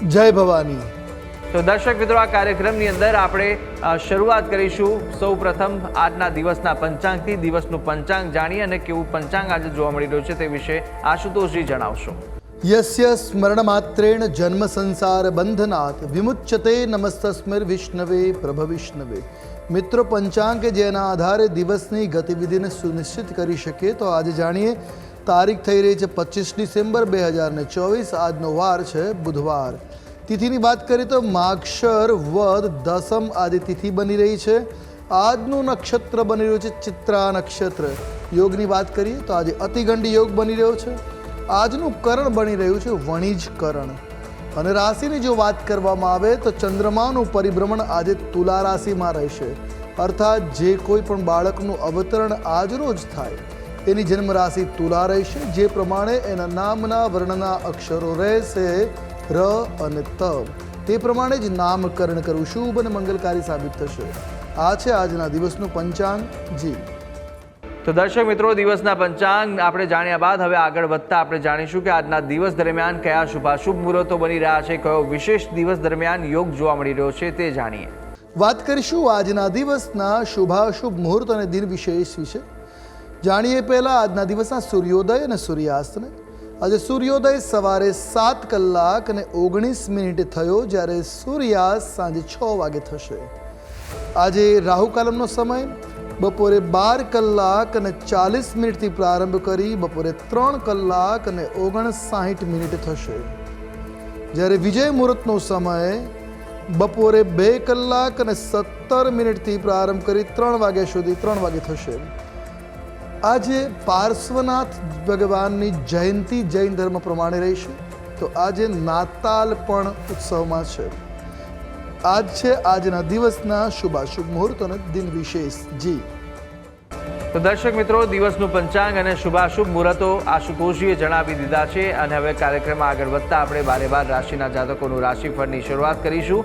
જય ભવાની. તો દર્શક મિત્રો આ કાર્યક્રમની અંદર આપણે શરૂઆત કરીશું. સૌ પ્રથમ આજના દિવસના પંચાંગથી દિવસનું પંચાંગ જાણીએ અને કેવું પંચાંગ આજે જોવા મળી રહ્યું છે તે વિશે આશુતોષજી જણાવશો. યસ્ય સ્મરણ માત્રેણ જન્મ સંસાર બંધનાથ વિમુચ્યતે નમસ્તસ્મિર વિષ્ણવે પ્રભ વિષ્ણવે મિત્રો પંચાંગ કે જેના આધારે દિવસની ગતિવિધિને સુનિશ્ચિત કરી શકીએ તો આજે જાણીએ તારીખ થઈ રહી છે પચીસ ડિસેમ્બર બે હજાર ને ચોવીસ. આજનો વાર છે બુધવાર. તિથિની વાત કરીએ તો માક્ષર વદ દસમ આજે તિથિ બની રહી છે. આજનું નક્ષત્ર બની રહ્યું છે ચિત્રા નક્ષત્ર. યોગની વાત કરીએ તો આજે અતિગંડી યોગ બની રહ્યો છે. આજનું કરણ બની રહ્યું છે વણિજ કરણ. અને રાશિની જો વાત કરવામાં આવે તો ચંદ્રમાનું પરિભ્રમણ આજે તુલા રાશિમાં રહેશે. અર્થાત જે કોઈ પણ બાળકનું અવતરણ આજરોજ થાય. એની જન્મ રાશિ તુલા રહેશે. જે પ્રમાણે એના નામના વર્ણના અક્ષરો રહેશે ર અને ત. તે પ્રમાણે જ નામકરણ કરવું શુભ અને મંગલકારી સાબિત થશે. આ છે આજના દિવસનું પંચાંગ જી. તો દર્શક મિત્રો દિવસના પંચાંગ આપણે જાણ્યા બાદ હવે આગળ વધતા આપણે જાણીશું કે આજના દિવસ દરમિયાન કયા શુભાશુભ મુહૂર્તો બની રહ્યા છે કયો વિશેષ દિવસ દરમિયાન યોગ જોવા મળી રહ્યો છે તે જાણીએ. વાત કરીશું આજના દિવસના શુભાશુભ મુહૂર્ત અને દિન વિશેષ વિશે. જાણીએ પહેલા આજના દિવસના સૂર્યોદય અને સૂર્યાસ્તને. આજે સૂર્યોદય સવારે સાત કલાક અને ઓગણીસ મિનિટે થયો જ્યારે સૂર્યાસ્ત સાંજે છ વાગે થશે. આજે રાહુકાલમનો સમય, બપોરે બાર કલાક અને ચાલીસ મિનિટથી પ્રારંભ કરી બપોરે ત્રણ કલાક અને ઓગણસાઠ મિનિટ થશે. જ્યારે વિજય મુહૂર્તનો સમય, બપોરે બે કલાક અને સત્તર મિનિટથી પ્રારંભ કરી ત્રણ વાગ્યા સુધી ત્રણ વાગે થશે. આજે પાર્શ્વનાથ ભગવાનની જયંતિ જૈન ધર્મ પ્રમાણે રહેશે. તો આજે નાતાલ પણ ઉત્સવમાં છે. આજ છે આજના દિવસના શુભાશુભ મુહૂર્ત અને દિન વિશેષ. જી. તો દર્શક મિત્રો, દિવસનું પંચાંગ અને શુભાશુભ મુહૂર્તો આશુતોષજીએ જણાવી દીધા છે અને હવે કાર્યક્રમમાં આગળ વધતા આપણે બારે બાર રાશિના જાતકોનું રાશિફળની શરૂઆત કરીશું.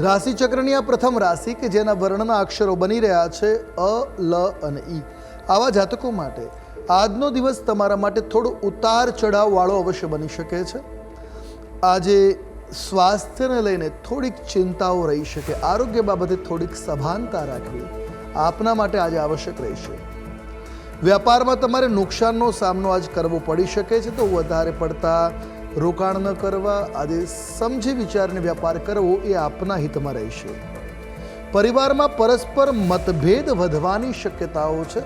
રાશિ ચક્રની આ પ્રથમ રાશિ કે જેના વર્ણના અક્ષરો બની રહ્યા છે અ, લ અને ઈ. આવા જાતકો માટે આજનો દિવસ તમારા માટે થોડો ઉતાર ચઢાવ વાળો અવશ્ય બની શકે છે. આજે સ્વાસ્થ્યને લઈને થોડીક ચિંતાઓ રહી શકે. આરોગ્ય બાબતે થોડીક સભાનતા રાખવી આપના માટે આજે આવશ્યક રહેશે. વ્યાપારમાં તમારે નુકસાનનો સામનો આજ કરવો પડી શકે છે તો વધારે પડતા રોકાણ ન કરવા, આજે સમજી વિચારને વ્યાપાર કરવો એ આપના હિતમાં રહેશે. પરિવારમાં પરસ્પર મતભેદ વધવાની શક્યતાઓ છે.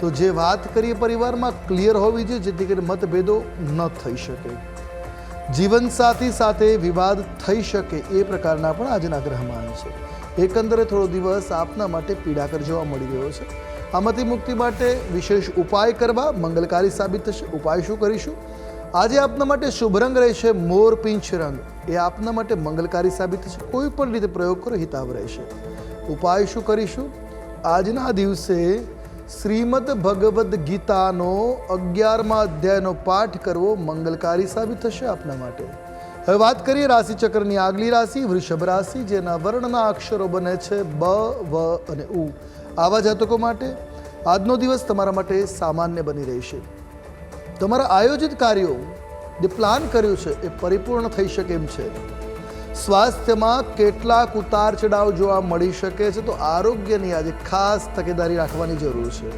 તો જે વાત કરીએ પરિવારમાં, ક્લિયર હોવી જોઈએ, જેથી કરીને મતભેદો ન થઈ શકે. જીવનસાથી સાથે વિવાદ થઈ શકે એ પ્રકારના પણ આજના ગ્રહમાન છે. એકંદરે થોડો દિવસ આપના માટે પીડાકર જોવા મળી રહ્યો છે. આમાંથી મુક્તિ માટે વિશેષ ઉપાય કરવા મંગલકારી સાબિત થશે. ઉપાય શું કરીશું? આજે આપના માટે શુભ રંગ રહેશે મોર પીંછ રંગ. એ આપના માટે મંગલકારી સાબિત થશે કોઈ પણ રીતે પ્રયોગ કરો, હિતાવ રહેશે. ઉપાય શું કરીશું? આજના દિવસે શ્રીમદ ભગવદ્ ગીતાનો અગિયારમા અધ્યાયનો પાઠ કરવો મંગલકારી સાબિત થશે આપના માટે. હવે વાત કરીએ રાશિચક્રની આગલી રાશિ, વૃષભ રાશિ, જેના વર્ણના અક્ષરો બને છે બ, વ અને ઉ. આવા જાતકો માટે આજનો દિવસ તમારા માટે સામાન્ય બની રહેશે. તમારા આયોજિત કાર્યો જે પ્લાન કર્યું છે એ પરિપૂર્ણ થઈ શકે એમ છે. સ્વાસ્થ્યમાં કેટલાક ઉતાર ચઢાવ જોવા મળી શકે છે તો આરોગ્યની આજે ખાસ તકેદારી રાખવાની જરૂર છે.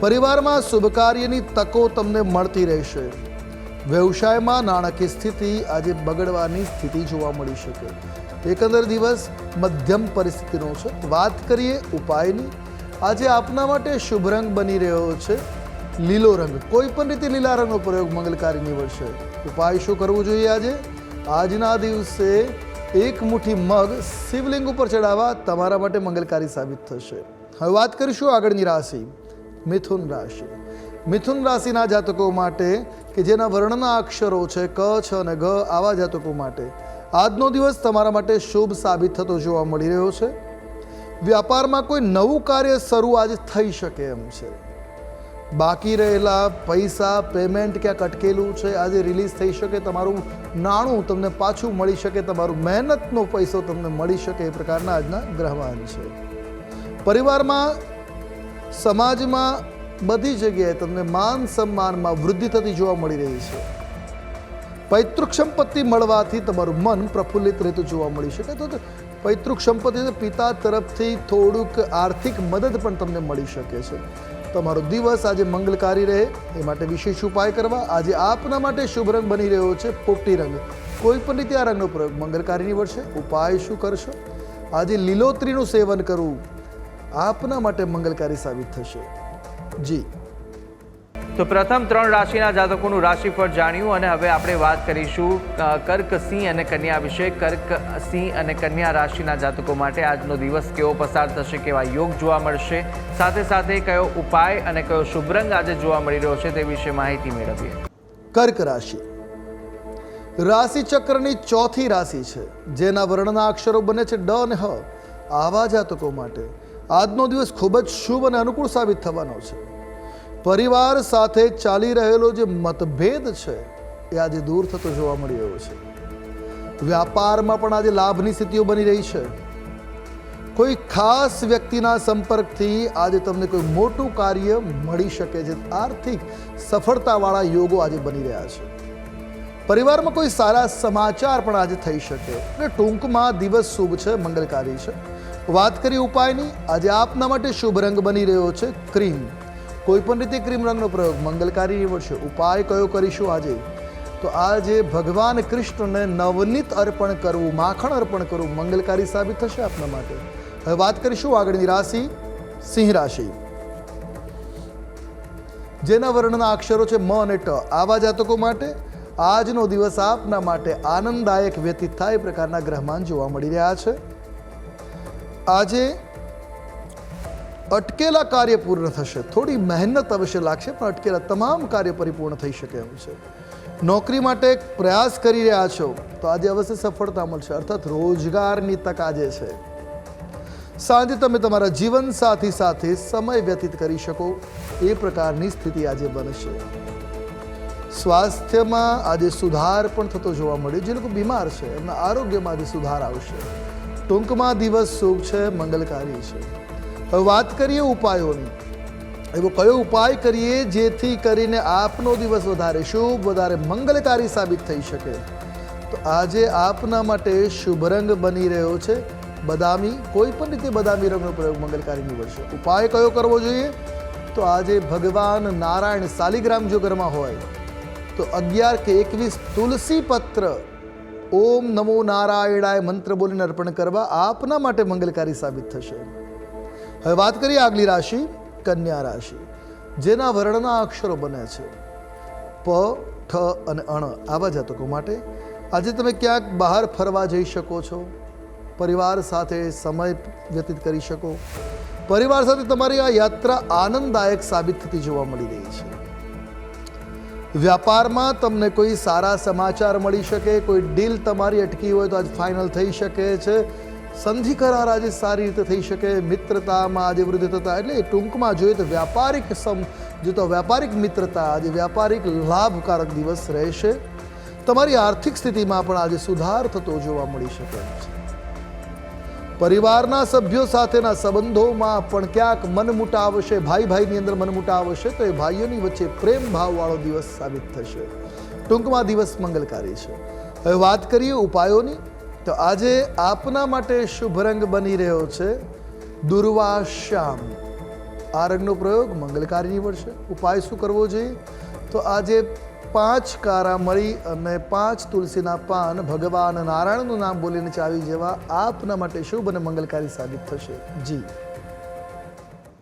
પરિવારમાં શુભ કાર્યની તકો તમને મળતી રહેશે. વ્યવસાયમાં નાણાકીય સ્થિતિ આજે બગડવાની સ્થિતિ જોવા મળી શકે. એકંદર દિવસ મધ્યમ પરિસ્થિતિનો છે. વાત કરીએ ઉપાયની. આજે આપના માટે શુભ રંગ બની રહ્યો છે. લીલો રંગ. કોઈ પણ રીતે લીલા રંગનો પ્રયોગ મંગલકારી નીવડશે. ઉપાય શું કરવું જોઈએ આજે? આજના દિવસે એક મુઠ્ઠી મગ શિવલિંગ ઉપર ચડાવવા તમારા માટે મંગલકારી સાબિત થશે. હવે વાત કરીશું આગળની રાશિ, મિથુન રાશિ. મિથુન રાશિના જાતકો માટે કે જેના વર્ણના અક્ષરો છે ક, છ અને ગ આવા જાતકો માટે આજનો દિવસ તમારા માટે શુભ સાબિત થતો જોવા મળી રહ્યો છે. વ્યાપારમાં કોઈ નવું કાર્ય શરૂ આજે થઈ શકે એમ છે. બાકી રહેલા પૈસા પેમેન્ટ ક્યાંક અટકેલું છે? આજે રિલીઝ થઈ શકે તમારું નાણું તમને પાછું મળી શકે, તમારું મહેનતનો પૈસો તમને મળી શકે એ પ્રકારના આજના ગ્રહવાન છે. પરિવારમાં, સમાજમાં બધી જગ્યાએ તમને માન સન્માનમાં વૃદ્ધિ થતી જોવા મળી રહી છે. પૈતૃક સંપત્તિ મળવાથી તમારું મન પ્રફુલ્લિત રહેતું જોવા મળી શકે. તો પૈતૃક સંપત્તિ પિતા તરફથી થોડુંક આર્થિક મદદ પણ તમને મળી શકે છે. તમારો દિવસ આજે મંગલકારી રહે, એ માટે વિશેષ ઉપાય કરવા આજે આપના માટે શુભ રંગ બની રહ્યો છે પોપટી રંગ. કોઈ પણ રીતે આ રંગનો પ્રયોગ મંગલકારી નીવડશે ઉપાય શું કરશો? આજે લીલોતરીનું સેવન કરવું આપના માટે મંગલકારી સાબિત થશે. જી તો પ્રથમ ત્રણ રાશિના જાતકોનું રાશિફળ જાણ્યું અને હવે આપણે વાત કરીશું કર્ક સિંહ અને કન્યા વિશે. કર્ક સિંહ અને કન્યા રાશિના જાતકો માટે આજનો દિવસ કેવો પસાર થશે, કેવા યોગ જોવા મળશે, સાથે સાથે કયો ઉપાય અને કયો શુભ રંગ આજે જોવા મળી રહ્યો છે તે વિશે માહિતી મેળવીએ. કર્ક રાશિ. રાશિ ચક્રની ચોથી રાશિ છે, જેના વર્ણના અક્ષરો બને છે ડ અને હ. આવા જાતકો માટે આજનો દિવસ ખૂબ જ શુભ અને અનુકૂળ સાબિત થવાનો છે. પરિવાર સાથે ચાલી રહેલો જે મતભેદ છે, એ આજે દૂર થતો જોવા મળી રહ્યો છે. વ્યાપારમાં પણ આજે લાભની સ્થિતિઓ બની રહી છે. કોઈ ખાસ વ્યક્તિના સંપર્કથી આજે તમને કોઈ મોટું કાર્ય મળી શકે છે આર્થિક સફળતાવાળા યોગો આજે બની રહ્યા છે. પરિવારમાં કોઈ સારા સમાચાર પણ આજે થઈ શકે. અને ટૂંકમાં દિવસ શુભ છે, મંગલકારી છે. વાત કરીએ ઉપાયની. આજે આપના માટે શુભ રંગ બની રહ્યો છે ક્રીમ. કોઈ પણ રીતે ક્રીમ રંગનો પ્રયોગ મંગલકારી નીવડશે ઉપાય કયો કરીશું આજે? તો આજે ભગવાન કૃષ્ણને નવનીત અર્પણ કરવું, માખણ અર્પણ કરવું મંગલકારી સાબિત થશે આપના માટે. હવે વાત કરીશું આગળની રાશિ, સિંહ રાશિ. જેના વર્ણના અક્ષરો છે મ અને ટ. આવા જાતકો માટે આજનો દિવસ આપના માટે આનંદદાયક વ્યતીત થાય એ પ્રકારના ગ્રહમાન જોવા મળી રહ્યા છે. આજે અટકેલા કાર્ય પૂર્ણ થશે. થોડી મહેનત અવશ્ય લાગશે, પણ અટકેલા તમામ કાર્ય પરિપૂર્ણ થઈ શકે એમ છે. નોકરી માટે પ્રયાસ કરી રહ્યા છો, તો આજે અવશ્ય સફળતા મળશે. અર્થાત રોજગારની તક આજે છે. સાંજે તમે તમારા જીવન સાથી સાથે સમય વ્યતીત કરી શકો. એ પ્રકારની સ્થિતિ આજે બનશે. સ્વાસ્થ્યમાં આજે સુધાર પણ થતો જોવા મળ્યો જે લોકો બીમાર છે, એમના આરોગ્યમાં આજે સુધાર આવશે. ટૂંકમાં દિવસ શુભ છે, મંગલકારી છે. હવે વાત કરીએ ઉપાયોની. એવો કયો ઉપાય કરીએ જેથી કરીને આપનો દિવસ વધારે શુભ, વધારે મંગલકારી સાબિત થઈ શકે? તો આજે આપના માટે શુભ રંગ બની રહ્યો છે. બદામી, કોઈ પણ રીતે બદામી રંગનો પ્રયોગ મંગલકારી નીવડશે. ઉપાય કયો કરવો જોઈએ? તો આજે ભગવાન નારાયણ શાલિગ્રામ જો ઘરમાં હોય, તો અગિયાર કે એકવીસ તુલસી પત્ર, ઓમ નમો નારાયણાય મંત્ર બોલીને અર્પણ કરવા આપના માટે મંગલકારી સાબિત થશે. હવે વાત કરીએ આગલી રાશિ, કન્યા રાશિ, જેના વર્ણના અક્ષરો બને છે. પ, ઠ અને અણ આવા જાતકો માટે આજે તમે ક્યાંક બહાર ફરવા જઈ શકો છો. પરિવાર સાથે સમય વ્યતીત કરી શકો. પરિવાર સાથે તમારી આ યાત્રા આનંદદાયક સાબિત થતી જોવા મળી રહી છે. વ્યાપારમાં તમને કોઈ સારા સમાચાર મળી શકે, કોઈ ડીલ તમારી અટકી હોય તો આજ ફાઇનલ થઈ શકે છે. સંધિ કરાર આજે સારી રીતે થઈ શકે, મિત્રતામાં આજે વૃદ્ધિ થતા, એટલે ટૂંકમાં જોઈએ તો વ્યાપારિક સમ, જો તો વ્યાપારિક મિત્રતા, આજે વ્યાપારિક લાભકારક દિવસ રહેશે. તમારી આર્થિક સ્થિતિમાં પણ આજે સુધાર થતો જોવા મળી શકે પરિવારના સભ્યો સાથેના સંબંધોમાં પણ ક્યાંક મનમુટાવ હશે ભાઈ ભાઈની અંદર મનમુટાવ હશે તો એ ભાઈઓની વચ્ચે પ્રેમ ભાવવાળો દિવસ સાબિત થશે. ટૂંકમાં દિવસ મંગલકારી છે. હવે વાત કરીએ ઉપાયોની. તો આજે આપના માટે શુભ રંગ બની રહ્યો છે દુર્વા શ્યામ. આ રંગનો પ્રયોગ મંગલકારી નીવડશે ઉપાય શું કરવો જોઈએ? તો આજે પાંચ કારા મળી અને પાંચ તુલસીના પાન ભગવાન નારાયણનું નામ બોલીને ચાવી જેવા આપના માટે શુભ અને મંગલકારી સાબિત થશે. જી.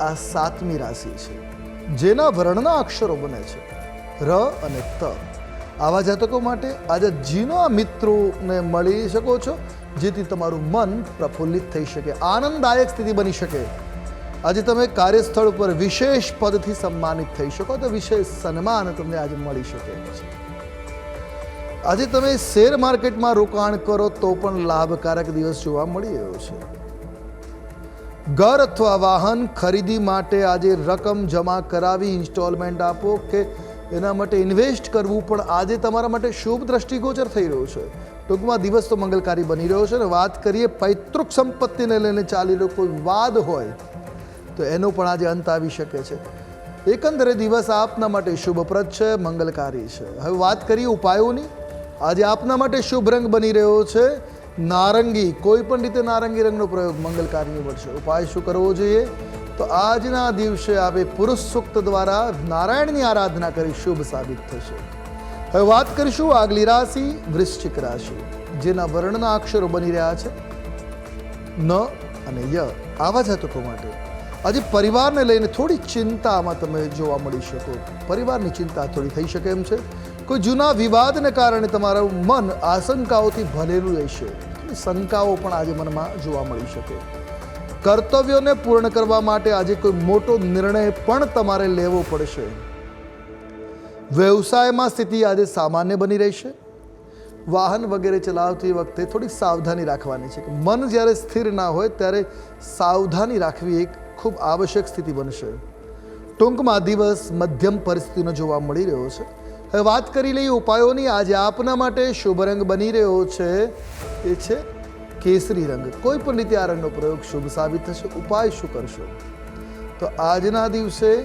આ સાતમી રાશિ છે, જેના વર્ણના અક્ષરો બને છે, ર અને ત. આવા જાતકો માટે આજે જીનો મિત્રોને મળી શકો છો, જેથી તમારું મન પ્રફુલ્લિત થઈ શકે, આનંદદાયક સ્થિતિ બની શકે. આજે તમે કાર્યસ્થળ ઉપર વિશેષ પદથી સન્માનિત થઈ શકો, તો વિશેષ સન્માન તમને આજે મળી શકે છે. આજે તમે શેર માર્કેટમાં રોકાણ કરો, તો પણ લાભકારક દિવસ જોવા મળી રહ્યો છે. ઘર અથવા વાહન ખરીદી માટે આજે રકમ જમા કરાવી ઇન્સ્ટોલમેન્ટ આપો કે એના માટે ઇન્વેસ્ટ કરવું પણ આજે તમારા માટે શુભ દ્રષ્ટિગોચર થઈ રહ્યું છે. ટૂંકમાં દિવસ તો મંગલકારી બની રહ્યો છે અને વાત કરીએ પૈતૃક સંપત્તિને લઈને ચાલી રહ્યો કોઈ વાદ હોય તો એનો પણ આજે અંત આવી શકે છે. એકંદરે દિવસ આપના માટે શુભપ્રદ છે, મંગલકારી છે. હવે વાત કરીએ ઉપાયોની. આજે આપના માટે શુભ રંગ બની રહ્યો છે. નારંગી, કોઈ પણ રીતે નારંગી રંગનો પ્રયોગ મંગલકારી પડશે ઉપાય શું કરવો જોઈએ? તો આજના દિવસે આપણે પુરુષ સૂક્ત દ્વારા નારાયણની આરાધના કરી શુભ સાબિત થશે. હવે વાત કરીશું આગલી રાશિ, વૃશ્ચિક રાશિ, જેના વર્ણના અક્ષરો બની રહ્યા છે. ન અને ય. આવા જાતકો માટે. આજે પરિવારને લઈને થોડી ચિંતામાં તમે જોવા મળી શકો. પરિવારની ચિંતા થોડી થઈ શકે એમ છે. કોઈ જૂના વિવાદને કારણે તમારું મન આશંકાઓથી ભરેલું રહેશે. શંકાઓ પણ આજે મનમાં જોવા મળી શકે. કર્તવ્યોને પૂર્ણ કરવા માટે આજે કોઈ મોટો નિર્ણય પણ તમારે લેવો પડશે. વ્યવસાયમાં સ્થિતિ આજે સામાન્ય બની રહેશે. વાહન વગેરે ચલાવતી વખતે થોડી સાવધાની રાખવાની છે. મન જ્યારે સ્થિર ના હોય ત્યારે સાવધાની રાખવી એક ખૂબ આવશ્યક સ્થિતિ બનશે. ટૂંકમાં દિવસ મધ્યમ પરિસ્થિતિનો જોવા મળી રહ્યો છે. હવે વાત કરી લઈએ ઉપાયોની. આજે આપના માટે શુભ રંગ બની રહ્યો છે. એ છે કેસરી રંગ. કોઈ પણ રીતે આ રંગનો પ્રયોગ શુભ સાબિત થશે. ઉપાય શું કરશો? તો આજના દિવસે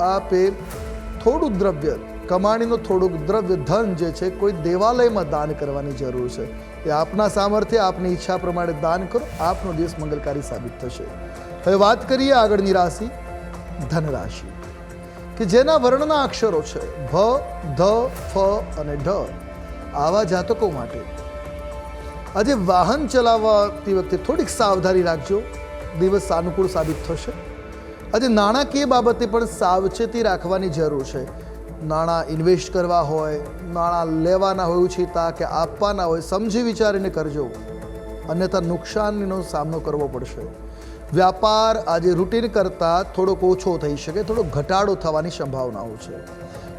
આપે થોડું દ્રવ્ય, કમાણીનું થોડુંક દ્રવ્ય, ધન જે છે, કોઈ દેવાલયમાં દાન કરવાની જરૂર છે. એ આપના સામર્થ્ય, આપની ઈચ્છા પ્રમાણે દાન કરો. આપનો દિવસ મંગલકારી સાબિત થશે. હવે વાત કરીએ આગળની રાશિ ધન રાશિ કે જેના વર્ણના અક્ષરો છે ભ, ધ, ફ અને ઢ, આવા જાતકો માટે. આજે વાહન ચલાવતી વખતે થોડીક સાવધાની રાખજો. દિવસ સાનુકૂળ સાબિત થશે. આજે નાણાકીય બાબતે પણ સાવચેતી રાખવાની જરૂર છે. નાણાં ઇન્વેસ્ટ કરવા હોય, નાણાં લેવાના હોય ઉછીતા કે આપવાના હોય, સમજી વિચારીને કરજો. અન્યથા નુકસાનનો સામનો કરવો પડશે. વ્યાપાર આજે રૂટીન કરતાં થોડોક ઓછો થઈ શકે, થોડો ઘટાડો થવાની સંભાવનાઓ છે.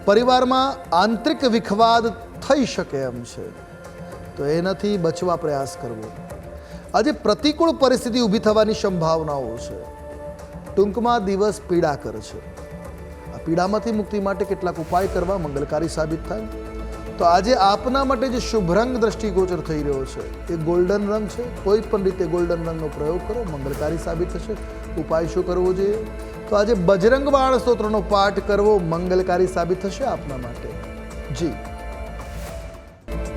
પરિવારમાં આંતરિક વિખવાદ થઈ શકે એમ છે. તો એનાથી બચવા પ્રયાસ કરવો. આજે પ્રતિકૂળ પરિસ્થિતિ ઊભી થવાની સંભાવનાઓ છે. ટૂંકમાં દિવસ પીડા કરે છે. આ પીડામાંથી મુક્તિ માટે કેટલાક ઉપાય કરવા મંગલકારી સાબિત થાય. તો આજે આપના માટે જે શુભ રંગ દ્રષ્ટિગોચર થઈ રહ્યો છે, એ ગોલ્ડન રંગ છે? કોઈ પણ રીતે ગોલ્ડન રંગનો પ્રયોગ કરો મંગલકારી સાબિત થશે, ઉપાય શું કરવો જોઈએ? તો આજે બજરંગ બાળ સ્તોત્રનો પાઠ કરવો મંગલકારી સાબિત થશે આપના માટે. જી.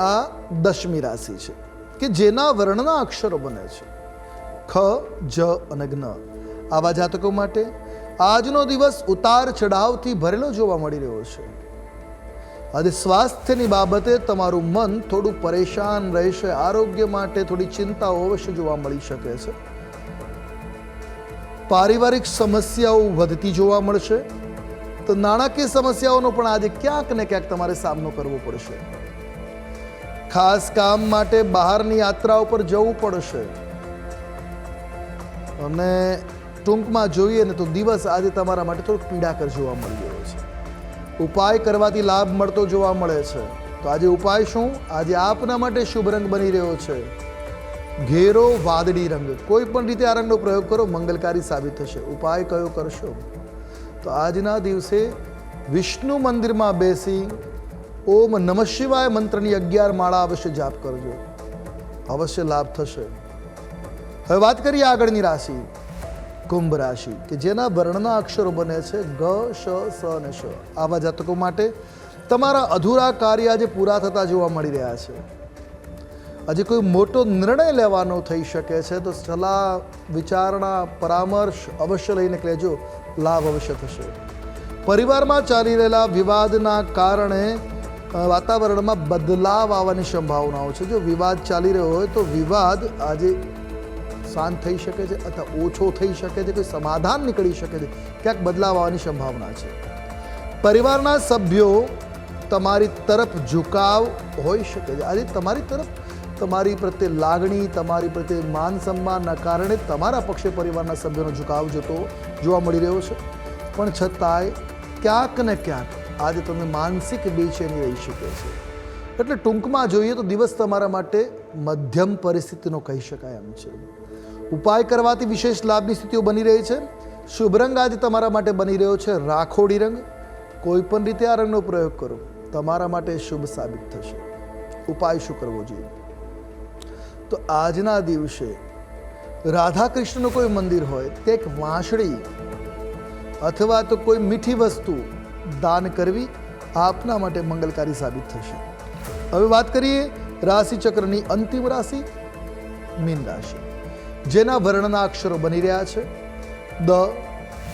આ દશમી રાશિ છે, કે જેના વર્ણના અક્ષરો બને છે. ખ, જ અને જ્ઞ. આવા જાતકો માટે આજનો દિવસ ઉતાર ચઢાવથી ભરેલો જોવા મળી રહ્યો છે. આજે સ્વાસ્થ્યની બાબતે તમારું મન થોડું પરેશાન રહેશે, આરોગ્ય માટે થોડી ચિંતાઓ અવશ્ય જોવા મળી શકે છે. પારિવારિક સમસ્યાઓ વધતી જોવા મળશે. તો નાણાકીય સમસ્યાઓનો પણ આજે ક્યાંક ને ક્યાંક તમારે સામનો કરવો પડશે. ખાસ કામ માટે બહારની યાત્રા ઉપર જવું પડશે. અને ટૂંકમાં જોઈએ ને તો દિવસ આજે તમારા માટે થોડોક પીડાકર જોવા મળી રહ્યો છે. ઉપાય કરવાથી લાભ મળતો જોવા મળે છે. તો આજે ઉપાય શું? આજે આપના માટે શુભ રંગ બની રહ્યો છે. ઘેરો વાદળી રંગ. કોઈ પણ રીતે આ રંગનો પ્રયોગ કરો, મંગલકારી સાબિત થશે. ઉપાય કયો કરશો? તો આજના દિવસે વિષ્ણુ મંદિરમાં બેસી ઓમ નમઃ શિવાય મંત્રની અગિયાર માળા અવશ્ય જાપ કરજો. અવશ્ય લાભ થશે. હવે વાત કરીએ આગળની રાશિ, કુંભ રાશિ, કે જેના વર્ણના અક્ષરો બને છે ગ, શ, સ અને શ. આવા જાતકો માટે તમારા અધૂરા કાર્ય આજે પૂરા થતા જોવા મળી રહ્યા છે. આજે કોઈ મોટો નિર્ણય લેવાનો થઈ શકે છે તો સલાહ, વિચારણા, પરામર્શ અવશ્ય લઈને કહેજો લાભ અવશ્ય થશે. પરિવારમાં ચાલી રહેલા વિવાદના કારણે વાતાવરણમાં બદલાવ આવવાની સંભાવનાઓ છે. જો વિવાદ ચાલી રહ્યો હોય તો વિવાદ આજે શાંત થઈ શકે છે અથવા ઓછો થઈ શકે છે, કોઈ સમાધાન નીકળી શકે છે. ક્યાંક બદલાવ આવવાની સંભાવના છે. પરિવારના સભ્યો તમારી તરફ ઝુકાવ હોઈ શકે છે. આજે તમારી તરફ તમારી પ્રત્યે લાગણી, તમારી પ્રત્યે માન સન્માનના કારણે તમારા પક્ષે પરિવારના સભ્યોનો ઝુકાવ જતો જોવા મળી રહ્યો છે. પણ છતાંય ક્યાંક ને ક્યાંક આજે તમને માનસિક બેચેની રહી શકે છે. એટલે ટૂંકમાં જોઈએ તો દિવસ તમારા માટે મધ્યમ પરિસ્થિતિનો કહી શકાય એમ છે. ઉપાય કરવાથી વિશેષ લાભની સ્થિતિઓ બની રહી છે. શુભ રંગ આજે તમારા માટે બની રહ્યો છે રાખોડી રંગ. કોઈ પણ રીતે આ રંગનો પ્રયોગ કરો. તમારા માટે શુભ સાબિત થશે. ઉપાય શું કરવો જોઈએ? તો આજના દિવસે રાધા કૃષ્ણનું કોઈ મંદિર હોય, તે એક વાંસળી અથવા તો કોઈ મીઠી વસ્તુ દાન કરવી આપના માટે મંગલકારી સાબિત થશે. હવે વાત કરીએ રાશિ ચક્રની અંતિમ રાશિ, મીન રાશિ, જેના વર્ણના અક્ષરો બની રહ્યા છે. દ,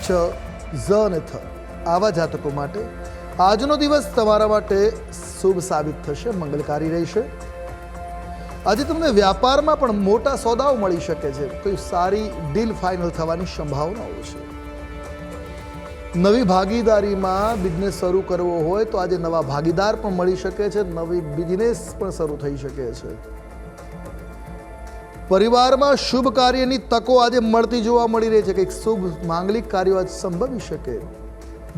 છ, ઝ અને થ આવા જાતકો માટે આજનો દિવસ તમારા માટે શુભ સાબિત થશે, મંગલકારી રહેશે. આજે તમને વ્યાપારમાં પણ મોટા સોદાઓ મળી શકે છે. કોઈ સારી ડીલ ફાઇનલ થવાની સંભાવનાઓ છે. નવી ભાગીદારીમાં બિઝનેસ શરૂ કરવો હોય તો આજે નવા ભાગીદાર પણ મળી શકે છે, નવી બિઝનેસ પણ શરૂ થઈ શકે છે. પરિવારમાં શુભ કાર્યની તકો આજે મળતી જોવા મળી રહી છે કે શુભ માંગલિક કાર્યો આજ સંભવી શકે.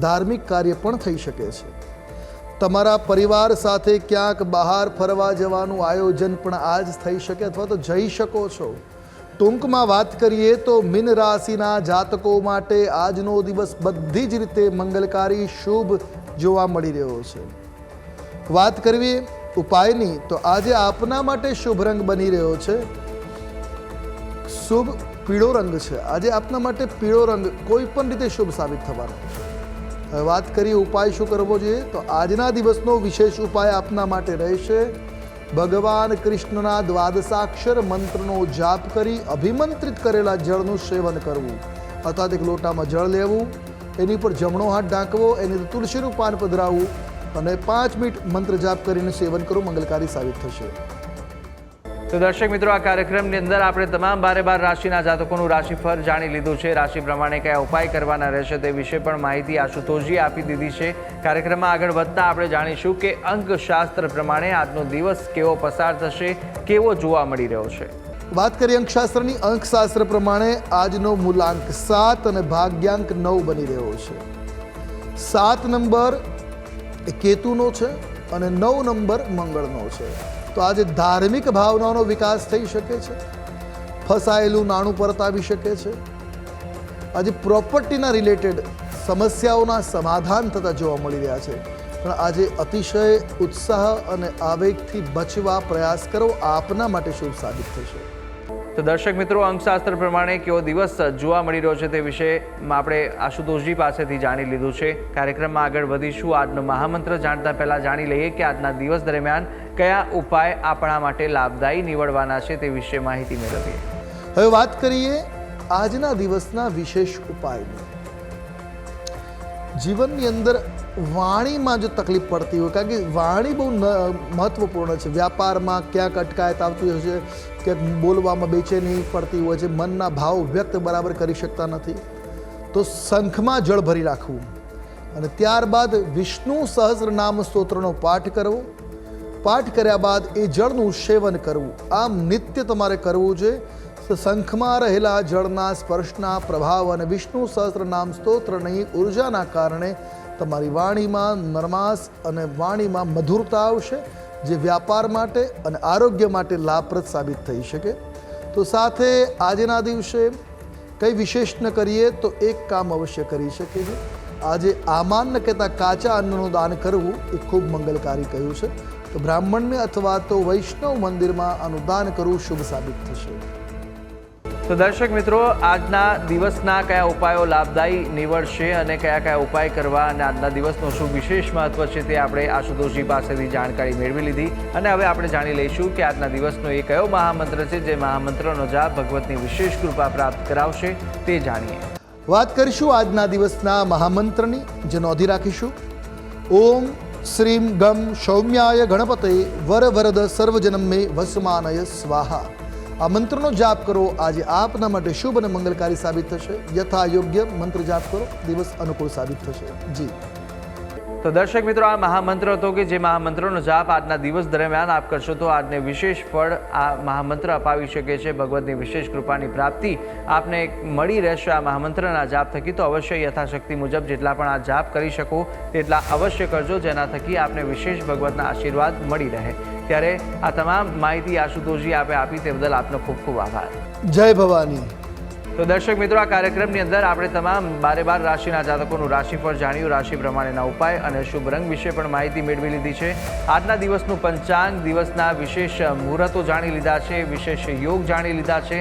ધાર્મિક કાર્ય પણ થઈ શકે છે. તમારા પરિવાર સાથે ક્યાંક બહાર ફરવા જવાનું આયોજન પણ આજ થઈ શકે અથવા તો જઈ શકો છો. ટૂંકમાં વાત કરીએ તો મીન રાશિના જાતકો માટે આજનો દિવસ બધી જ રીતે મંગલકારી શુભ જોવા મળી રહ્યો છે. વાત કરવી ઉપાયની તો આજે આપના માટે શુભ રંગ બની રહ્યો છે. શુભ પીળો રંગ છે. આજે આપના માટે પીળો રંગ કોઈ પણ રીતે શુભ સાબિત થવાનો. હવે વાત કરીએ ઉપાય શું કરવો જોઈએ તો આજના દિવસનો વિશેષ ઉપાય આપના માટે રહેશે ભગવાન કૃષ્ણના દ્વાદશાક્ષર મંત્રનો જાપ કરી અભિમંત્રિત કરેલા જળનું સેવન કરવું. અથવા એક લોટામાં જળ લેવું, એની પર જમણો હાથ ઢાંકવો, એની તુલસીનું પાન પધરાવવું અને પાંચ મિનિટ મંત્ર જાપ કરીને સેવન કરવું મંગલકારી સાબિત થશે. તો દર્શક મિત્રો, આ કાર્યક્રમની અંદર આપણે તમામ બારે બાર રાશિના જાતકોનું રાશિફળ જાણી લીધું છે. રાશિ પ્રમાણે કયા ઉપાય કરવાના રહેશે તે વિશે પણ માહિતી આશુતોષજી આપી દીધી છે. કાર્યક્રમમાં આગળ વધતા આપણે જાણીશું કે અંકશાસ્ત્ર પ્રમાણે આજનો દિવસ કેવો પસાર થશે, કેવો જોવા મળી રહ્યો છે. વાત કરીએ અંકશાસ્ત્રની. અંકશાસ્ત્ર પ્રમાણે આજનો મૂલાંક સાત અને ભાગ્યાંક નવ બની રહ્યો છે. સાત નંબર કેતુનો છે અને નવ નંબર મંગળનો છે. તો આજે ધાર્મિક ભાવનાઓનો વિકાસ થઈ શકે છે. ફસાયેલું નાણું પરત આવી શકે છે. આજે પ્રોપર્ટીના રિલેટેડ સમસ્યાઓના સમાધાન થતા જોવા મળી રહ્યા છે. પણ આજે અતિશય ઉત્સાહ અને આવેગથી બચવા પ્રયાસ કરો આપના માટે શુભ સાબિત થશે. તો દર્શક મિત્રો, અંકશાસ્ત્ર પ્રમાણે કેવો દિવસ જોવા મળી રહ્યો છે તે વિશે આપણે આશુતોષજી પાસેથી જાણી લીધું છે. કાર્યક્રમમાં આગળ વધીશું. આજનો મહામંત્ર જાણતા પહેલાં જાણી લઈએ કે આજના દિવસ દરમિયાન કયા ઉપાય આપણા માટે લાભદાયી નીવડવાના છે તે વિશે માહિતી મેળવીએ. હવે વાત કરીએ આજના દિવસના વિશેષ ઉપાયની. જીવનની અંદર વાણીમાં જો તકલીફ પડતી હોય, કારણ કે વાણી બહુ મહત્વપૂર્ણ છે. વ્યાપારમાં ક્યાંક અટકાયત આવતી હોય છે, ક્યાંક બોલવામાં બેચેની પડતી હોય છે, મનના ભાવ વ્યક્ત બરાબર કરી શકતા નથી. તો શંખમાં જળ ભરી રાખવું. અને ત્યારબાદ વિષ્ણુ સહસ્ર નામ સ્તોત્રનો પાઠ કરવો. પાઠ કર્યા બાદ એ જળનું સેવન કરવું. આમ નિત્ય તમારે કરવું છે. શંખમાં રહેલા જળના સ્પર્શના પ્રભાવ અને વિષ્ણુ સહસ્ત્ર નામ સ્તોત્રની ઉર્જાના કારણે તમારી વાણીમાં નરમાસ અને વાણીમાં મધુરતા આવશે, જે વ્યાપાર માટે અને આરોગ્ય માટે લાભપ્રદ સાબિત થઈ શકે. તો સાથે આજના દિવસે કંઈ વિશેષ ન કરીએ, તો એક કામ અવશ્ય કરી શકે છે આજે આમાન કહેતા કાચા અન્નનું દાન કરવું એ ખૂબ મંગલકારી કહ્યું છે. તો બ્રાહ્મણને અથવા તો વૈષ્ણવ મંદિરમાં આનું દાન કરવું શુભ સાબિત થશે. તો દર્શક મિત્રો, આજના દિવસના કયા ઉપાયો લાભદાયી નીવડશે અને કયા કયા ઉપાય કરવા અને આજના દિવસનું શું વિશેષ મહત્વ છે તે આપણે આશુતોષજી પાસેથી જાણકારી મેળવી લીધી. અને હવે આપણે જાણી લઈશું કે આજના દિવસનો એ કયો મહામંત્ર છે જે મહામંત્રનો જાપ ભગવતની વિશેષ કૃપા પ્રાપ્ત કરાવશે તે જાણીએ. વાત કરીશું આજના દિવસના મહામંત્રની જે નોંધી રાખીશું. ઓમ શ્રીમ ગમ સૌમ્યાય ગણપતે વર વરદ સર્વજનમ વસમાનય સ્વાહા. આ મંત્રનો જાપ કરો. આજે આપના માટે શુભ અને મંગલકારી સાબિત થશે. યથા યોગ્ય મંત્ર જાપ કરો. દિવસ અનુકૂળ સાબિત થશે. જી. તો દર્શક મિત્રો, આ મહામંત્ર હતો કે જે મહામંત્રનો જાપ આજના દિવસ દરમિયાન આપ કરશો તો આજને વિશેષ ફળ આ મહામંત્ર અપાવી શકે છે. ભગવતની વિશેષ કૃપાની પ્રાપ્તિ આપને મળી રહેશે આ મહામંત્રના જાપ થકી. તો અવશ્ય યથાશક્તિ મુજબ જેટલા પણ આ જાપ કરી શકો, તેટલા અવશ્ય કરજો. જેના થકી આપને વિશેષ ભગવતના આશીર્વાદ મળી રહે. ત્યારે આ તમામ માહિતી આશુતોષજી આપે આપી તે બદલ આપનો ખૂબ ખૂબ આભાર. જય ભવાની. તો દર્શક મિત્રો આ કાર્યક્રમની અંદર આપણે તમામ બારે બાર રાશિના જાતકોનું રાશિફળ જાણ્યું રાશિ પ્રમાણેના ઉપાય અને શુભ રંગ વિશે પણ માહિતી મેળવી લીધી છે. આજના દિવસનું પંચાંગ દિવસના વિશેષ મુહૂર્તો જાણી લીધા છે વિશેષ યોગ જાણી લીધા છે.